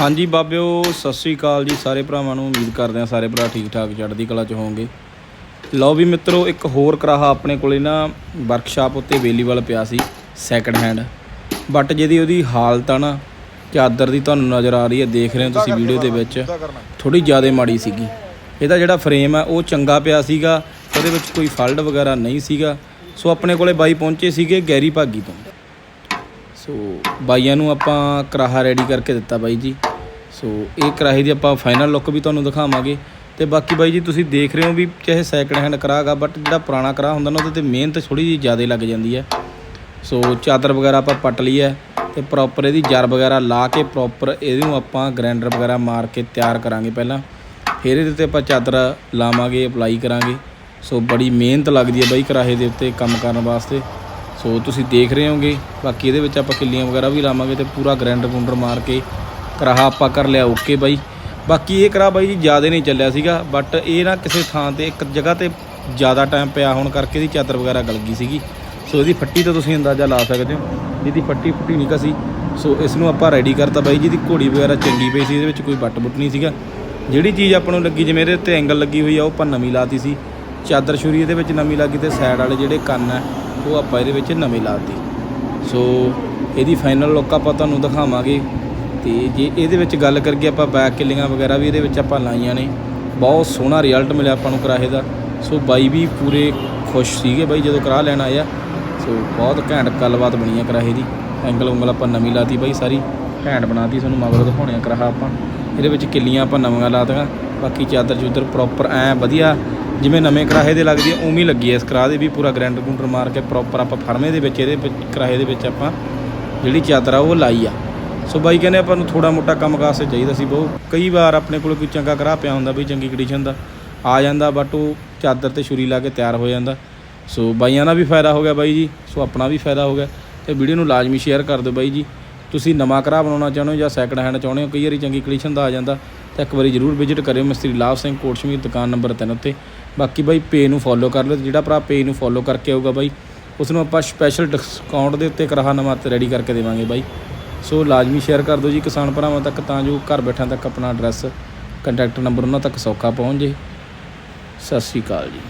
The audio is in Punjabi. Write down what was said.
ਹਾਂਜੀ ਬਾਬਿਓ ਸਤਿ ਸ੍ਰੀ ਅਕਾਲ ਜੀ ਸਾਰੇ ਭਰਾਵਾਂ ਨੂੰ। ਉਮੀਦ ਕਰਦੇ ਹਾਂ ਸਾਰੇ ਭਰਾ ਠੀਕ ਠਾਕ ਚੜ੍ਹਦੀ ਕਲਾ ਚ ਹੋਵੋਗੇ। ਲਓ ਵੀ ਮਿੱਤਰੋ ਇੱਕ ਹੋਰ ਕਰਾਹਾ ਆਪਣੇ ਕੋਲੇ ਨਾ ਵਰਕਸ਼ਾਪ ਉੱਤੇ ਅਵੇਲੇਬਲ ਪਿਆ ਸੀ ਸੈਕੰਡ ਹੈਂਡ ਬਟ ਜਿਹਦੀ ਉਹਦੀ ਹਾਲਤ ਆ ਨਾ ਚਾਦਰ ਦੀ ਤੁਹਾਨੂੰ ਨਜ਼ਰ ਆ ਰਹੀ ਹੈ ਦੇਖ ਰਹੇ ਹੋ ਤੁਸੀਂ ਵੀਡੀਓ ਦੇ ਵਿੱਚ। ਥੋੜੀ ਜ਼ਿਆਦਾ ਮਾੜੀ ਸੀਗੀ। ਇਹਦਾ ਜਿਹੜਾ ਫਰੇਮ ਆ ਉਹ ਚੰਗਾ ਪਿਆ ਸੀਗਾ ਉਹਦੇ ਵਿੱਚ ਕੋਈ ਫਲਟ ਵਗੈਰਾ ਨਹੀਂ ਸੀਗਾ। ਸੋ ਆਪਣੇ ਕੋਲੇ ਬਾਈ ਪਹੁੰਚੇ ਸੀਗੇ ਗੈਰੀ ਭਾਗੀ ਤੋਂ। ਸੋ ਬਾਈਆਂ ਨੂੰ ਆਪਾਂ ਕਰਾਹਾ ਰੈਡੀ ਕਰਕੇ ਦਿੱਤਾ ਬਾਈ ਜੀ। ਸੋ ਇਹ ਕਰਾਹੇ ਦੀ ਆਪਾਂ ਫਾਈਨਲ ਲੁੱਕ ਵੀ ਤੁਹਾਨੂੰ ਦਿਖਾਵਾਂਗੇ। ਤੇ ਬਾਕੀ ਬਾਈ ਜੀ ਤੁਸੀਂ ਦੇਖ ਰਹੇ ਹੋ ਵੀ ਚਾਹੇ ਸੈਕਿੰਡ ਹੈਂਡ ਕਰਾਗਾ ਬਟ ਜਿਹੜਾ ਪੁਰਾਣਾ ਕਰਾ ਹੁੰਦਾ ਨਾ, ਉਹਦੇ ਤੇ ਮਿਹਨਤ ਥੋੜੀ ਜਿਹੀ ਜ਼ਿਆਦਾ ਲੱਗ ਜਾਂਦੀ ਹੈ। ਸੋ ਚਾਦਰ ਵਗੈਰਾ ਆਪਾਂ ਪੱਟ ਲਈ ਹੈ ਤੇ ਪ੍ਰੋਪਰ ਇਹਦੀ ਜਰ ਵਗੈਰਾ ਲਾ ਕੇ ਪ੍ਰੋਪਰ ਇਹਨੂੰ ਆਪਾਂ ਗ੍ਰਾਈਂਡਰ ਵਗੈਰਾ ਮਾਰ ਕੇ ਤਿਆਰ ਕਰਾਂਗੇ ਪਹਿਲਾਂ। ਫਿਰ ਇਹਦੇ ਤੇ ਆਪਾਂ ਚਾਦਰ ਲਾਵਾਂਗੇ ਅਪਲਾਈ ਕਰਾਂਗੇ। ਸੋ ਬੜੀ ਮਿਹਨਤ ਲੱਗਦੀ ਹੈ ਬਾਈ ਕਰਾਹੇ ਦੇ ਉੱਤੇ ਕੰਮ ਕਰਨ ਵਾਸਤੇ। ਸੋ ਤੁਸੀਂ ਦੇਖ ਰਹੇ ਹੋਗੇ, ਬਾਕੀ ਇਹਦੇ ਵਿੱਚ ਆਪਾਂ ਕਿੱਲੀਆਂ ਵਗੈਰਾ ਵੀ ਲਾਵਾਂਗੇ ਤੇ ਪੂਰਾ ਗ੍ਰਾਈਂਡਰ ਗੁੰਡਰ ਮਾਰ ਕੇ ਕਰਾਹਾ ਆਪਾਂ ਕਰ ਲਿਆ ਓਕੇ ਬਾਈ। ਬਾਕੀ ਇਹ ਕਰਾ ਬਾਈ ਜੀ ਜ਼ਿਆਦਾ ਨਹੀਂ ਚੱਲਿਆ ਸੀਗਾ ਬਟ ਇਹ ਨਾ ਕਿਸੇ ਥਾਂ ਤੇ, ਇੱਕ ਜਗ੍ਹਾ ਤੇ ਜ਼ਿਆਦਾ ਟਾਈਮ ਪਿਆ ਹੋਣ ਕਰਕੇ ਇਹਦੀ ਚਾਦਰ ਵਗੈਰਾ ਗਲ ਗਈ ਸੀਗੀ। ਸੋ ਇਹਦੀ ਫੱਟੀ ਤਾਂ ਤੁਸੀਂ ਅੰਦਾਜ਼ਾ ਲਾ ਸਕਦੇ ਹੋ, ਇਹਦੀ ਫੱਟੀ ਫੁੱਟੀ ਨਹੀਂ ਕਸੀ ਸੋ ਇਸ ਨੂੰ ਆਪਾਂ ਰੈਡੀ ਕਰਤਾ ਬਾਈ ਜੀ ਦੀ ਘੋੜੀ ਵਗੈਰਾ ਚੰਗੀ ਪਈ ਸੀ, ਇਹਦੇ ਵਿੱਚ ਕੋਈ ਬੱਟ ਬੁੱਟ ਨਹੀਂ ਸੀਗਾ। ਜਿਹੜੀ ਚੀਜ਼ ਆਪਾਂ ਨੂੰ ਲੱਗੀ, ਜਿਵੇਂ ਇਹਦੇ ਉੱਤੇ ਐਂਗਲ ਲੱਗੀ ਹੋਈ ਆ, ਉਹ ਆਪਾਂ ਨਵੀਂ ਲਾਤੀ ਸੀ। ਚਾਦਰ ਛੁਰੀ ਇਹਦੇ ਵਿੱਚ ਨਵੀਂ ਲੱਗੀ ਤੇ ਸਾਈਡ ਵਾਲੇ ਜਿਹੜੇ ਕੰਨ ਆ ਉਹ ਆਪਾਂ ਇਹਦੇ ਵਿੱਚ ਨਵੀਂ ਲਾਤੀ। ਸੋ ਇਹਦੀ ਫਾਈਨਲ ਲੁੱਕ ਆਪਾਂ ਤੁਹਾਨੂੰ ਦਿਖਾਵਾਂਗੇ। ਤੇ ਜੇ ਇਹਦੇ ਵਿੱਚ ਗੱਲ ਕਰੀਏ ਆਪਾਂ ਬੈਕ ਕਿੱਲੀਆਂ ਵਗੈਰਾ ਵੀ ਇਹਦੇ ਵਿੱਚ ਆਪਾਂ ਲਾਈਆਂ ਨੇ। ਬਹੁਤ ਸੋਹਣਾ ਰਿਜ਼ਲਟ ਮਿਲਿਆ ਆਪਾਂ ਨੂੰ ਕਰਾਹੇ ਦਾ। ਸੋ ਬਾਈ ਵੀ ਪੂਰੇ ਖੁਸ਼ ਸੀਗੇ ਬਾਈ ਜਦੋਂ ਕਰਾ ਲੈਣ ਆਇਆ ਸੋ ਬਹੁਤ ਘੈਂਟ ਗੱਲਬਾਤ ਬਣੀ ਆ ਕਰਾਹੇ ਦੀ। ਐਂਗਲ ਉਂਗਲ ਆਪਾਂ ਨਵੀਂ ਲਾਤੀ ਬਾਈ ਸਾਰੀ। ਘੈਂਟ ਬਣਾਤੀ ਤੁਹਾਨੂੰ ਮਗਰੋਂ ਦਿਖਾਉਣੇ ਆ ਕਰਾਹਾ ਆਪਾਂ। ਇਹਦੇ ਵਿੱਚ ਕਿੱਲੀਆਂ ਆਪਾਂ ਨਵੀਆਂ ਲਾਤੀਆਂ। ਬਾਕੀ ਚਾਦਰ ਚੂਦਰ ਪ੍ਰੋਪਰ ਐ ਵਧੀਆ। ਜਿਵੇਂ ਨਵੇਂ ਕਰਾਹੇ ਦੇ ਲੱਗਦੀ ਆ ਉਵੇਂ ਲੱਗੀ ਐ ਇਸ ਕਰਾਹ ਦੇ ਵੀ ਪੂਰਾ ਗ੍ਰੈਂਡਰ ਗੁੰਡਰ ਮਾਰ ਕੇ ਪ੍ਰੋਪਰ ਆਪਾਂ ਫਰਮੇ ਦੇ ਵਿੱਚ, ਇਹਦੇ ਵਿੱਚ ਕਰਾਹੇ ਦੇ ਵਿੱਚ ਆਪਾਂ ਜਿਹੜੀ ਚਾਦਰ ਆ, ਉਹ ਲਾਈ ਆ। ਸੋ ਬਾਈ ਕਹਿੰਦੇ ਆਪਾਂ ਨੂੰ ਥੋੜਾ ਮੋਟਾ ਕੰਮ ਕਾਸੇ ਚਾਹੀਦਾ ਸੀ ਬਹੁਤ। ਕਈ ਵਾਰ ਆਪਣੇ ਕੋਲ ਕੋਈ ਚੰਗਾ ਕਰਾਹ ਪਿਆ ਹੁੰਦਾ ਬਈ ਚੰਗੀ ਕੰਡੀਸ਼ਨ ਦਾ, ਆ ਜਾਂਦਾ ਬਟ ਉਹ ਚਾਦਰ ਤੇ ਛੁਰੀ ਲਾ ਕੇ ਤਿਆਰ ਹੋ ਜਾਂਦਾ। ਸੋ ਬਾਈਆਂ ਦਾ ਵੀ ਫਾਇਦਾ ਹੋ ਗਿਆ ਬਾਈ ਜੀ, ਸੋ ਆਪਣਾ ਵੀ ਫਾਇਦਾ ਹੋ ਗਿਆ। ਤੇ ਵੀਡੀਓ ਨੂੰ ਲਾਜ਼ਮੀ ਸ਼ੇਅਰ ਕਰ ਦਿਓ ਬਾਈ ਜੀ। ਤੁਸੀਂ ਨਵਾਂ ਕਰਾਹ ਬਣਾਉਣਾ ਚਾਹੁੰਦੇ ਹੋ ਜਾਂ ਸੈਕਿੰਡ ਹੈਂਡ ਚਾਹੁੰਦੇ ਹੋ, ਕਈ ਵਾਰੀ ਚੰਗੀ ਕੰਡੀਸ਼ਨ ਦਾ ਆ ਜਾਂਦਾ। ਤਾਂ ਇੱਕ ਵਾਰੀ ਜਰੂਰ ਵਿਜ਼ਿਟ ਕਰਿਓ ਮਿਸਤਰੀ ਲਾਭ ਸਿੰਘ ਕੋਟਸ਼ਮੀਰ ਦੁਕਾਨ ਨੰਬਰ 3 ਉੱਤੇ। ਬਾਕੀ ਬਾਈ ਪੇ ਨੂੰ ਫੋਲੋ ਕਰ ਲਓ ਜਿਹੜਾ ਭਰਾ ਪੇ ਨੂੰ ਫੋਲੋ ਕਰਕੇ ਆਊਗਾ ਬਾਈ ਉਸ ਨੂੰ ਆਪਾਂ ਸਪੈਸ਼ਲ ਡਿਸਕਾਊਂਟ ਦੇ ਉੱਤੇ ਕਰਾਹਾ ਨਵਾਂ ਰੈਡੀ ਕਰਕੇ ਦੇਵਾਂਗੇ ਬਾਈ। ਸੋ ਲਾਜ਼ਮੀ ਸ਼ੇਅਰ ਕਰ ਦਿਓ ਜੀ ਕਿਸਾਨ ਭਰਾਵਾਂ ਤੱਕ ਤਾਂ ਜੋ ਘਰ ਬੈਠਿਆਂ ਤੱਕ ਆਪਣਾ ਐਡਰੈਸ ਕੰਟੈਕਟ ਨੰਬਰ ਉਹਨਾਂ ਤੱਕ ਸੌਖਾ ਪਹੁੰਚ ਜੇ ਸਤਿ ਸ਼੍ਰੀ ਅਕਾਲ ਜੀ।